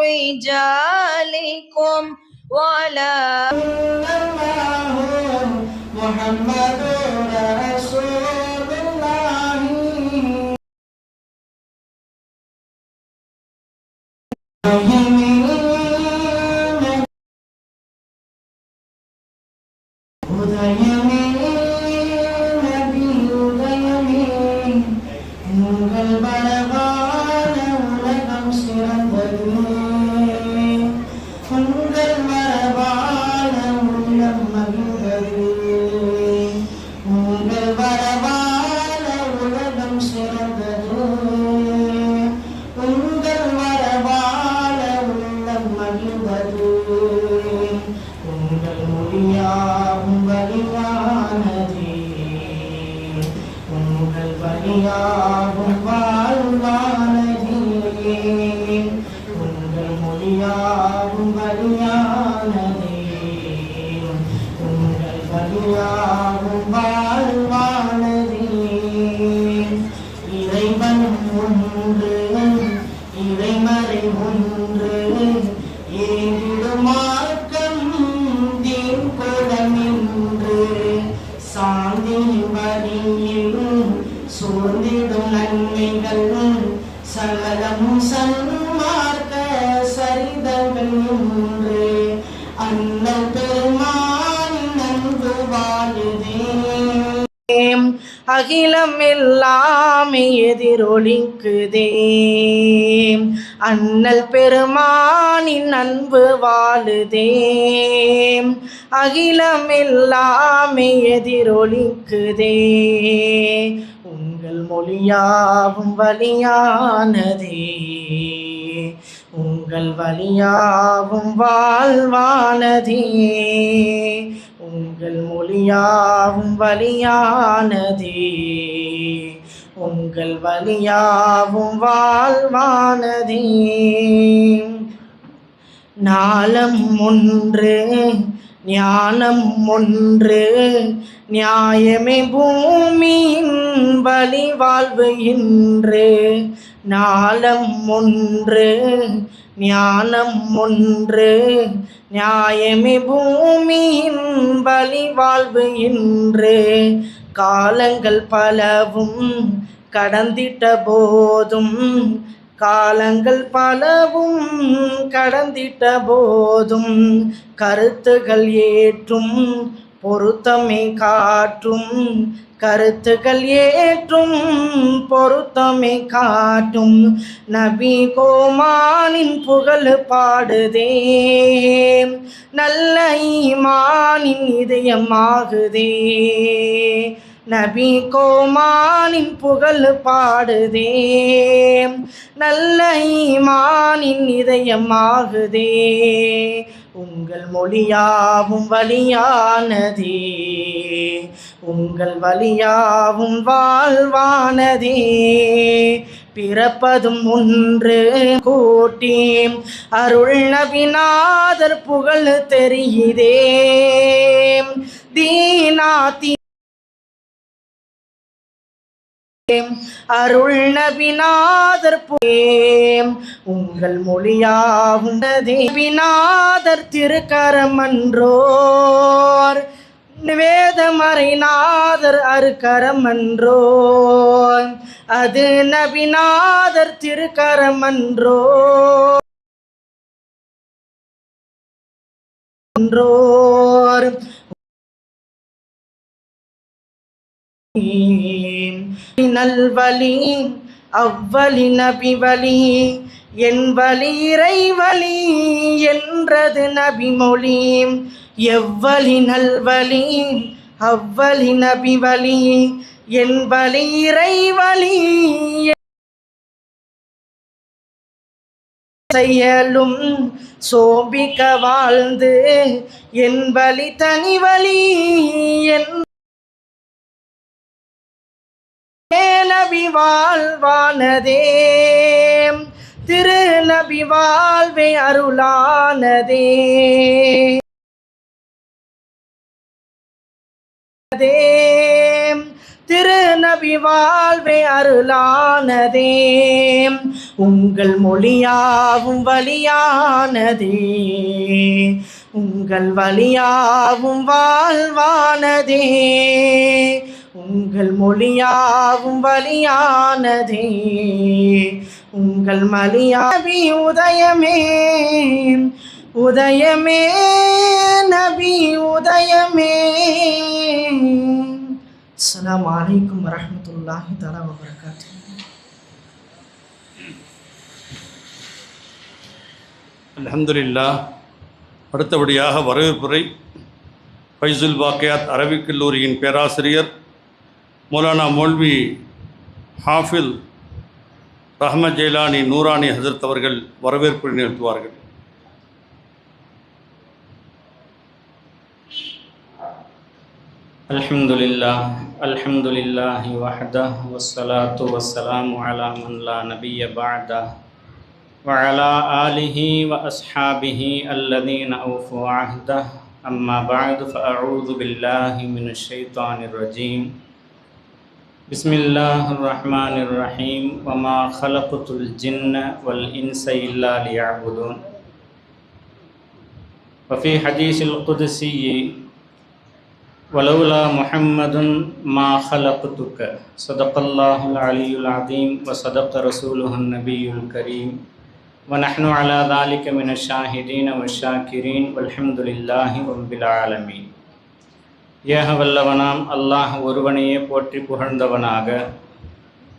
رجالكم ولا محمد رسول الله உதயமே நபி உதயமே உங்கள் வரவான உலகம் சிறந்தது உங்கள் வாழ்வானதே உங்கள் மொழியாகும் வழியானதே உங்கள் வழியாகும் வாழ்வானதே இறைவன் ஒன்று இறைமறை ஒன்று. ஏழிடுமார்க்கம் சாந்தி வழியில் சூழ்ந்திடும் நன்மைகள் சகலமும் சன்மார்க்க சரிதங்கள் என்று அண்ணல் பெருமானின் நன்கு வாழுதே அகிலம் எல்லாம் எதிரொலிக்குதே. அண்ணல் பெருமானின் அன்பு வாழுதே. அகிலம் எல்லாம் எதிரொலிக்குதே. உங்கள் மொழியாவும் வழியானதே உங்கள் வழியாவும் வாழ்வானதே. உங்கள் மொழியாவும் வழியானதே உங்கள் வழியாவும் வாழ்வானதே. நாளம் ஒன்று ஞானம் ஒன்று நியாயமே பூமியின் பலி வாழ்வு இன்று. நாளம் ஒன்று ஞானம் ஒன்று நியாயமே பூமியின் பலி வாழ்வு இன்று. காலங்கள் பலவும் கடந்திட்ட போதும் காலங்கள் பலவும் கடந்திட்ட போதும். கருத்துகள் ஏற்றும் பொருத்தமை காட்டும் கருத்துக்கள் ஏற்றும் பொருத்தமை காட்டும் நபி கோமானின் புகழ் பாடுதே. நல்ல ஈமானின் இதயமாகுதே. நபி கோமானின் புகழ் பாடுதே நல்ல ஈமானின் இதயமாகுதே. உங்கள் மொழியாவும் வழியானதே உங்கள் வழியாவும் வாழ்வானதே. பிறப்பதும் ஒன்று கூட்டி அருள் நபிநாதர் புகழ் தெரியுதே தீனாத்தி அருள் நபிநாதர் புகேம் உங்கள் மொழியாகும் நபிநாதர் திருக்கரமன்றோர். வேதமறைநாதர் அருக்கரமன்றோர். அது நபிநாதர் திருக்கரமன்றோ என்றோர் நல்வழி அவ்வழி நபி வலி என் வழி இறை என்றது நபி மொழி எவ்வழி நல்வழி அவ்வழி நபி வழி என் வழி இறை செயலும் சோபிக்க வாழ்ந்து என் வழி தனி வழி என் நபி வாழ்வானதே. திரு நபி வாழ்வே அருளானதே. திரு நபி வாழ்வே அருளானதே. உங்கள் மொழியாவும் வழியானதே உங்கள் வழியாவும் வாழ்வானதே. உங்கள் மொழியாவும் வழியானதே உங்கள் மலியாவி உதயமே உதயமே நபி உதயமே. அஸ்லாம் வலைக்கும் வரமத்துல்லாஹி தலா வபரகாத்து. அலமதுல்லா அடுத்தபடியாக வரவேற்புரை ஃபைசுல் பாக்கியாத் அரபிக் கல்லூரியின் பேராசிரியர் மௌலானா மௌல்வி ஹாஃபில் ரஹ்மத் ஜெயிலானி நூரானி ஹசரத் அவர்கள் வரவேற்புரை நிகழ்த்துவார்கள் الحمد لله الحمد لله وحده والصلاة والسلام على من لا نبي بعده وعلى آله وأصحابه الذين أوفوا عهده أما بعد فأعوذ بالله من الشيطان الرجيم بسم الله الرحمن الرحيم وما خلقت الجن والإنس إلا ليعبدون وفي حديث القدسي ولولا محمد ما خلقتك صدق الله العلي العظيم وصدق رسوله النبي الكريم ونحن على ذلك من الشاهدين والشاكرين والحمد لله رب العالمين ஏக வல்லவனாம் அல்லாஹ் ஒருவனையே போற்றி புகழ்ந்தவனாக.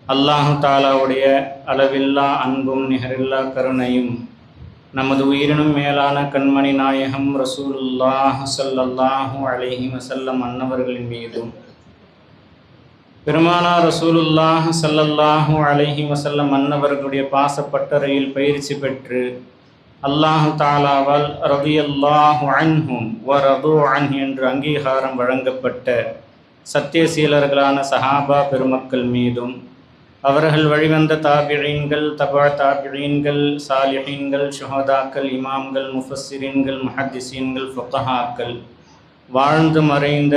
அல்லாஹு தாலாவுடைய அளவில்லா அன்பும் நிகரில்லா கருணையும் நமது உயிரினும் மேலான கண்மணி நாயகம் ரசூலுல்லாஹ் சல்லல்லாஹு அலைஹி வசல்லம் அன்னவர்களின் மீதும் பெருமானா ரசூலுல்லாஹ் சல்லல்லாஹு அலைஹி வசல்லம் அன்னவர்களுடைய பாசப்பட்டறையில் பயிற்சி பெற்று அல்லாஹு தாலாவால் ரதியல்லாஹு அன்ஹும் வ ரது அன்ஹு என்று அங்கீகாரம் வழங்கப்பட்ட சத்தியசீலர்களான சஹாபா பெருமக்கள் மீதும் அவர்கள் வழிவந்த தாபிழீன்கள் தபா தாபிழீன்கள் சாலிஹீன்கள் ஷுஹதாக்கள் இமாம்கள் முஃபஸ்ஸிரீன்கள் மஹதிசீன்கள் ஃபுகஹாக்கள் வாழ்ந்து மறைந்த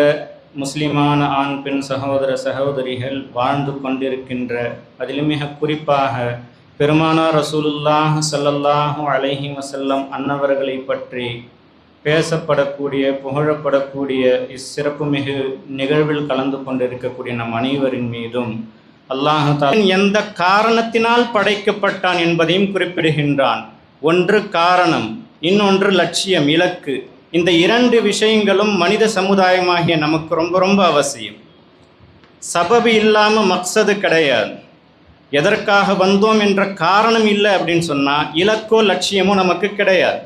முஸ்லிமான ஆண் பெண் சகோதர சகோதரிகள் வாழ்ந்து கொண்டிருக்கின்ற அதிலும் மிக குறிப்பாக பெருமானா ரசூலுல்லாஹ் சல்லல்லாஹு அலஹி வசல்லம் அன்னவர்களை பற்றி பேசப்படக்கூடிய புகழப்படக்கூடிய இச்சிறப்புமிகு நிகழ்வில் கலந்து கொண்டிருக்கக்கூடிய நம் அனைவரின் மீதும் அல்லாஹு எந்த காரணத்தினால் படைக்கப்பட்டான் என்பதையும் குறிப்பிடுகின்றான். ஒன்று காரணம் இன்னொன்று லட்சியம் இலக்கு. இந்த இரண்டு விஷயங்களும் மனித சமுதாயமாகிய நமக்கு ரொம்ப ரொம்ப அவசியம். சபபு இல்லாமல் மக்சது கிடையாது. எதற்காக வந்தோம் என்ற காரணம் இல்லை அப்படின்னு சொன்னால் இலக்கோ லட்சியமோ நமக்கு கிடையாது.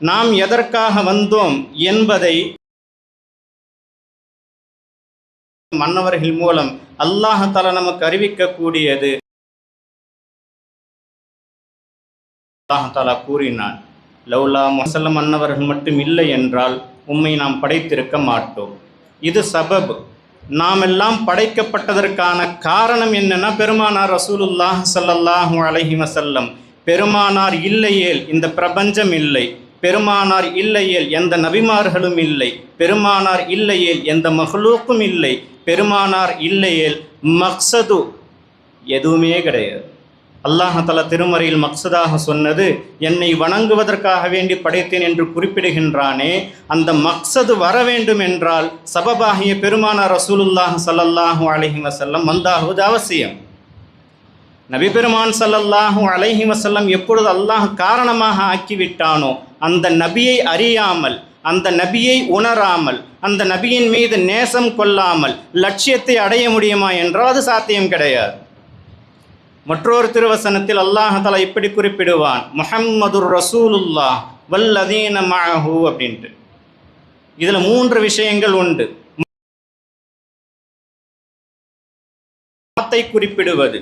நாம் எதற்காக வந்தோம் என்பதை மன்னவர்கள் மூலம் அல்லாஹால நமக்கு அறிவிக்கக்கூடியது. அல்லாஹாலா கூறினான் லவ்லா முசல்லம் மன்னவர்கள் மட்டும் இல்லை என்றால் உண்மை நாம் படைத்திருக்க மாட்டோம். இது சபப். நாம் எல்லாம் படைக்கப்பட்டதற்கான காரணம் என்னென்னா பெருமானார் ரசூலுல்லாஹ் சல்லல்லாஹு அலஹி வசல்லம் பெருமானார் இல்லையேல் இந்த பிரபஞ்சம் இல்லை பெருமானார் இல்லையேல் எந்த நபிமார்களும் இல்லை பெருமானார் இல்லையேல் எந்த மஹ்லூக்கும் இல்லை பெருமானார் இல்லையேல் மக்சது எதுவுமே கிடையாது. அல்லாஹால திருமறையில் மக்சதாக சொன்னது என்னை வணங்குவதற்காக வேண்டி படைத்தேன் என்று குறிப்பிடுகின்றானே. அந்த மக்சது வர வேண்டும் என்றால் சபபாகிய பெருமானார் ரசூலுல்லாஹ் சல்லல்லாஹு அலஹி வசல்லம் வந்தாகுவது அவசியம். நபிபெருமான் சல்லல்லாஹு அலஹி வசல்லம் எப்பொழுது அல்லாஹ் காரணமாக ஆக்கிவிட்டானோ அந்த நபியை அறியாமல் அந்த நபியை உணராமல் அந்த நபியின் மீது நேசம் கொள்ளாமல் லட்சியத்தை அடைய முடியுமா என்றால் அது சாத்தியம் கிடையாது. மற்றொரு திருவசனத்தில் அல்லாஹால இப்படி குறிப்பிடுவான். முஹம்மதுர் ரசூலுல்லா வல்லதீன மஅஹு அப்படின்ட்டு. இதில் மூன்று விஷயங்கள் உண்டு. ரிசாலத்தை குறிப்பிடுவது.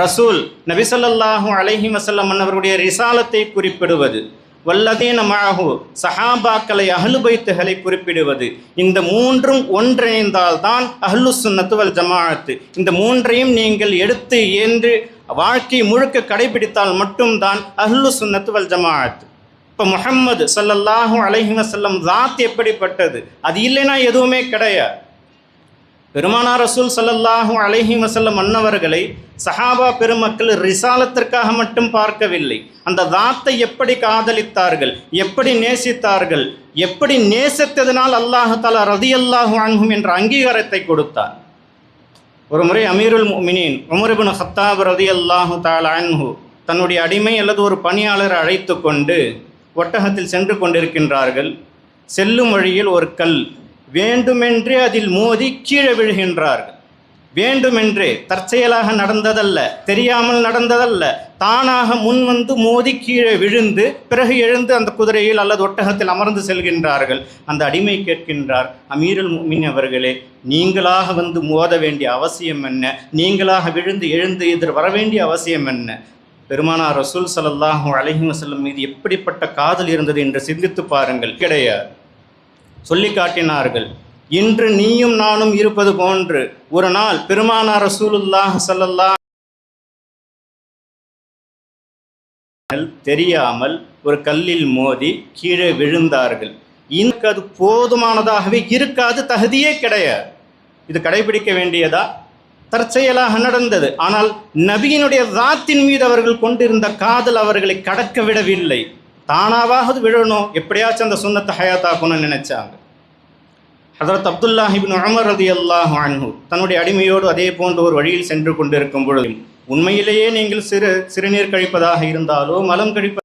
ரசூல் நபிசல்லாஹூ அலைஹி வசல்லம் அவர்களுடைய ரிசாலத்தை குறிப்பிடுவது. வல்லதீன மாகு சஹாபாக்களை அஹ்லுபைத்துகளை குறிப்பிடுவது. இந்த மூன்றும் ஒன்றிணைந்தால்தான் அஹ்லு சுன்னத்து வல் ஜமாஅத்து. இந்த மூன்றையும் நீங்கள் எடுத்து என்று வாழ்க்கை முழுக்க கடைபிடித்தால் மட்டும்தான் அஹ்லு சுன்னத்து வல் ஜமாஅத் இப்போ முஹம்மது சல்லல்லாஹூ அலைஹி ராத் ஜாத் எப்படிப்பட்டது? அது இல்லைன்னா எதுவுமே கிடையாது. பெருமானா ரசூல் சல்லல்லாஹு அலஹி வசல்லம் அன்னவர்களை சஹாபா பெருமக்கள் ரிசாலத்திற்காக மட்டும் பார்க்கவில்லை. அந்த தாத்தை எப்படி காதலித்தார்கள் எப்படி நேசித்தார்கள் எப்படி நேசித்ததினால் அல்லாஹால ரதி ரதியல்லாஹு அன்ஹும் என்ற அங்கீகாரத்தை கொடுத்தார். ஒரு முறை அமீருல் மினின் உமர்பின் ஹத்தாப் ரதி அல்லாஹு தாலா அன்ஹு தன்னுடைய அடிமை அல்லது ஒரு பணியாளரை அழைத்து கொண்டு ஒட்டகத்தில் சென்று கொண்டிருக்கின்றார்கள். செல்லும் வழியில் ஒரு கல் வேண்டுமென்றே அதில் மோதி கீழே விழுகின்றார்கள். வேண்டுமென்றே தற்செயலாக நடந்ததல்ல தெரியாமல் நடந்ததல்ல. தானாக முன் வந்து மோதி கீழே விழுந்து பிறகு எழுந்து அந்த குதிரையில் அல்லது ஒட்டகத்தில் அமர்ந்து செல்கின்றார்கள். அந்த அடிமை கேட்கின்றார் அமீருல் மின் அவர்களே நீங்களாக வந்து மோத வேண்டிய அவசியம் என்ன? நீங்களாக விழுந்து எழுந்து எதிர் வர வேண்டிய அவசியம் என்ன? பெருமானார் ரசூல் சலல்லாஹூ அலஹி வசல்லம் மீது எப்படிப்பட்ட காதல் இருந்தது என்று சிந்தித்து பாருங்கள். கிடையாது. சொல்லி காட்டினார்கள். இன்று நீயும் நானும் இருப்பது போன்று ஒரு நாள் பெருமானார் ரசூலுல்லாஹ் சல்லல்லா தெரியாமல் ஒரு கல்லில் மோதி கீழே விழுந்தார்கள். இன்னும் அது போதுமானதாகவே இருக்காது தகுதியே கிடையாது. இது கடைபிடிக்க வேண்டியதா? தற்செயலாக நடந்தது. ஆனால் நபியினுடைய தாத்தின் மீது அவர்கள் கொண்டிருந்த காதல் அவர்களை கடக்க விடவில்லை. தானாவது விழணும். எப்படியாச்சும் அந்த சுண்ணத்தை ஹயாத்தாக்கணும்னு நினைச்சாங்க. ஹதரத் அப்துல்லாஹிபின் அமர் ரதி அல்லாஹ் அன்ஹு தன்னுடைய அடிமையோடு அதே போன்ற ஒரு வழியில் சென்று கொண்டிருக்கும் பொழுது உண்மையிலேயே நீங்கள் சிறு சிறுநீர் கழிப்பதாக இருந்தாலோ மலம் கழிப்ப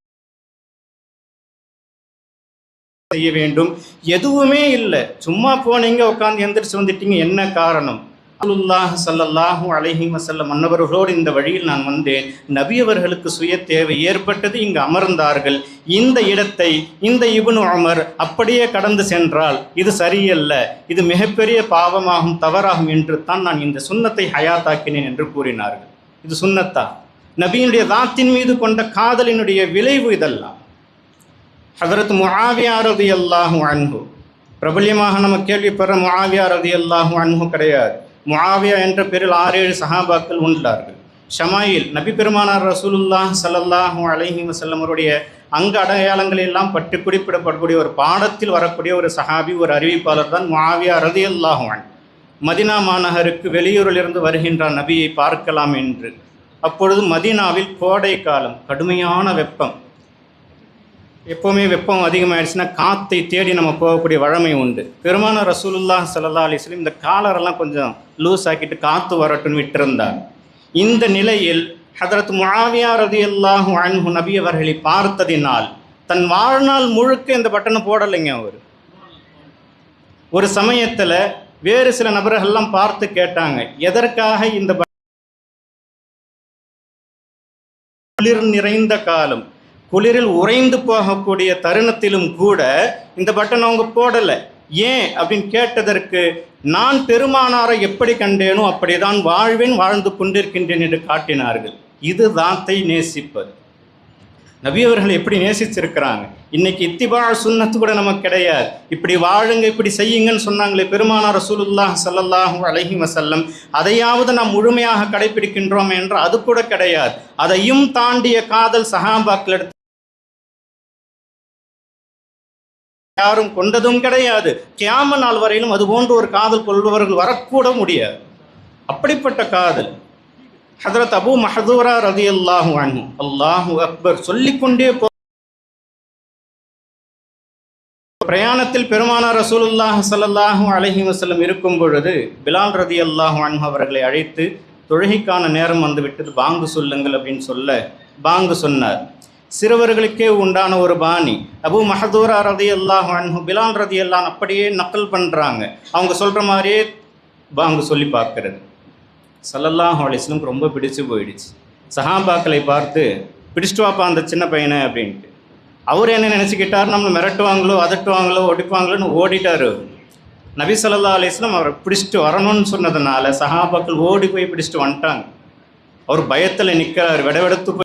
செய்ய வேண்டும். எதுவுமே இல்லை. சும்மா போனீங்க உட்காந்து எந்திரிச்சு வந்துட்டீங்க. என்ன காரணம்? ரசூலுல்லாஹ் ஸல்லல்லாஹு அலஹி வசல்லம் மன்னவர்களோடு இந்த வழியில் நான் வந்தேன். நபி அவர்களுக்கு சுய தேவை ஏற்பட்டது இங்கு அமர்ந்தார்கள். இந்த இடத்தை இந்த இபுனு அமர் அப்படியே கடந்து சென்றால் இது சரியல்ல. இது மிகப்பெரிய பாவமாகும் தவறாகும் என்று தான் நான் இந்த சுண்ணத்தை ஹயாத்தாக்கினேன் என்று கூறினார்கள். இது சுண்ணத்தா? நபியினுடைய தாத்தின் மீது கொண்ட காதலினுடைய விளைவு இதெல்லாம். ஹதரத் முஹாவியாரது ரதியல்லாஹு அன்பு பிரபல்யமாக நம்ம கேள்விப்படுற முஹாவியாரது ரதியல்லாஹு அன்பு கிடையாது. முஆவியா என்ற பேரில் ஆறு ஏழு சஹாபாக்கள் உண்டார்கள். ஷமாயில் நபி பெருமானார் ரசூலுல்லாஹ் ஸல்லல்லாஹு அலைஹி வஸல்லம் அவருடைய அங்க அடையாளங்கள் எல்லாம் பற்றி குறிப்பிடப்படக்கூடிய ஒரு பாடத்தில் வரக்கூடிய ஒரு சஹாபி ஒரு அறிவிப்பாளர் தான் முஆவியா ரதி அன்ஹு. மதினா மாநகருக்கு வெளியூரிலிருந்து வருகின்ற நபியை பார்க்கலாம் என்று. அப்பொழுது மதீனாவில் கோடை காலம் கடுமையான வெப்பம் எப்போவுமே வெப்பம் அதிகமாயிடுச்சுன்னா காத்தை தேடி நம்ம போகக்கூடிய வழமை உண்டு. பெருமான ரசூலுல்லா சல்லா அலைஹி இந்த காலரெல்லாம் கொஞ்சம் லூஸ் ஆக்கிட்டு காற்று வரட்டும்னு விட்டிருந்தார். இந்த நிலையில் ஹதரத் முஆவியா ரதியல்லாஹு அன்பு நபி அவர்களை பார்த்ததினால் தன் வாழ்நாள் முழுக்க இந்த பட்டனை போடலைங்க அவர். ஒரு சமயத்தில் வேறு சில நபர்கள்லாம் பார்த்து கேட்டாங்க எதற்காக இந்த குளிர் நிறைந்த காலம் குளிரில் உறைந்து போகக்கூடிய தருணத்திலும் கூட இந்த பட்டன் அவங்க போடலை. ஏன்? அப்படின்னு கேட்டதற்கு நான் பெருமானாரை எப்படி கண்டேனோ அப்படிதான் வாழ்வேன் வாழ்ந்து கொண்டிருக்கின்றேன் என்று காட்டினார்கள். இது தாத்தை நேசிப்பது. நபி அவர்கள் எப்படி நேசிச்சிருக்கிறாங்க? இன்னைக்கு இத்திபா சுன்னத்து கூட நமக்கு கிடையாது. இப்படி வாழுங்க இப்படி செய்யுங்கன்னு சொன்னாங்களே பெருமானார் ரசூலுல்லாஹ் ஸல்லல்லாஹு அலைஹி வசல்லம் அதையாவது நாம் முழுமையாக கடைபிடிக்கின்றோம் என்று அது கூட கிடையாது. அதையும் தாண்டிய காதல் சஹாபாக்கள் யாரும் கொண்டதும் கிடையாது. கியாம நாள் வரையிலும் அது போன்ற ஒரு காதல் கொள்பவர்கள் வரக்கூட முடியாது. அப்படிப்பட்ட காதல். ஹதரத் அபு மஹதூரா ரதி அல்லாஹு அன்ஹு. அல்லாஹு அக்பர் சொல்லிக்கொண்டே போ பிரயாணத்தில் பெருமானார் ரசூலுல்லாஹ் சல்லாஹூ அலஹி வசல்லம் இருக்கும் பொழுது பிலால் ரதி அல்லாஹு அன்ஹு அவர்களை அழைத்து தொழுகைக்கான நேரம் வந்துவிட்டது பாங்கு சொல்லுங்கள் அப்படின்னு சொல்ல பாங்கு சொன்னார். சிறுவர்களுக்கே உண்டான ஒரு பாணி. அபு மஹதூரா ரதி அல்லாஹ் அன்ஹு பிலான் ரதி அல்லான் அப்படியே நக்கல் பண்ணுறாங்க அவங்க சொல்கிற மாதிரியே பாங்கு சொல்லி பார்க்கறது. சல்லல்லாஹ் அலிஸ்லம் ரொம்ப பிடிச்சு போயிடுச்சு. சஹாபாக்களை பார்த்து பிடிச்சிட்டு வாப்பா அந்த சின்ன பையனை அப்படின்ட்டு. அவர் என்ன நினச்சிக்கிட்டார்? நம்மளை மிரட்டுவாங்களோ அதட்டுவாங்களோ ஒடிப்பாங்களோன்னு ஓடிட்டார் நபி ஸல்லல்லாஹு அலைஹி அவரை பிடிச்சிட்டு வரணும்னு சொன்னதுனால சஹாபாக்கள் ஓடி போய் பிடிச்சிட்டு வந்துட்டாங்க. அவர் பயத்தில் நிற்கிறார் விடவெடுத்து போய்